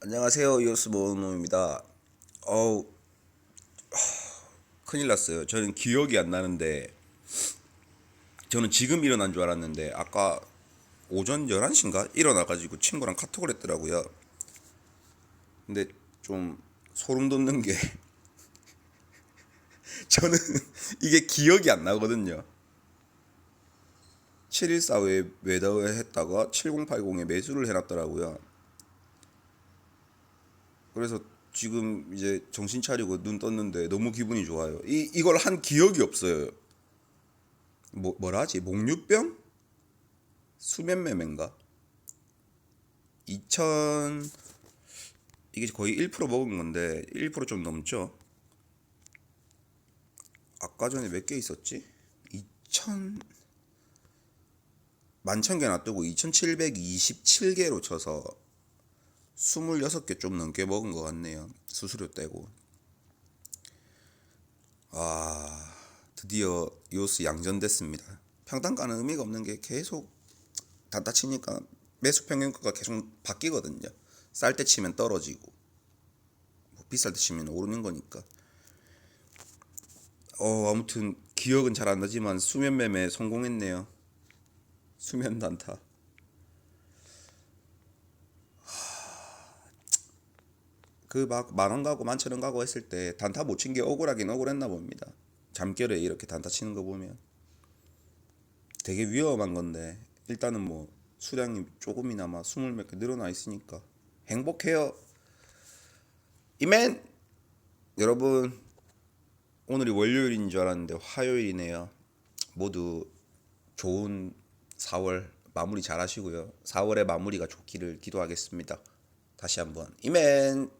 안녕하세요 이오스 모노입니다. 어우 하, 큰일 났어요. 저는 기억이 안 나는데 저는 지금 일어난 줄 알았는데 아까 오전 11시인가 일어나가지고 친구랑 카톡을 했더라고요. 근데 좀 소름 돋는 게 저는 이게 기억이 안 나거든요. 7145에 매도를 했다가 7080에 매수를 해놨더라고요. 그래서 지금 이제 정신 차리고 눈 떴는데 너무 기분이 좋아요. 이 이걸 한 기억이 없어요. 뭐 뭐라 하지? 목류병? 수면 매매인가? 2000 이게 거의 1% 먹은 건데 1%좀 넘죠. 아까 전에 몇 개 있었지? 2000 11,000개 놔두고 2,727개로 쳐서 26개 좀 넘게 먹은 것 같네요. 수수료 떼고. 아, 드디어 요스 양전됐습니다. 평단가는 의미가 없는 게 계속 단타 치니까 매수 평균가가 계속 바뀌거든요. 쌀 때 치면 떨어지고, 뭐 비쌀 때 치면 오르는 거니까. 어, 아무튼 기억은 잘 안 나지만 수면 매매 성공했네요. 수면 단타. 그 막 만원 가고 만천 원 가고 했을 때 단타 못 친 게 억울하긴 억울했나 봅니다. 잠결에 이렇게 단타 치는 거 보면 되게 위험한 건데 일단은 뭐 수량이 조금이나마 스물 몇 개 늘어나 있으니까 행복해요. 이맨 여러분 오늘이 월요일인 줄 알았는데 화요일이네요. 모두 좋은 4월 마무리 잘 하시고요. 4월의 마무리가 좋기를 기도하겠습니다. 다시 한번 이맨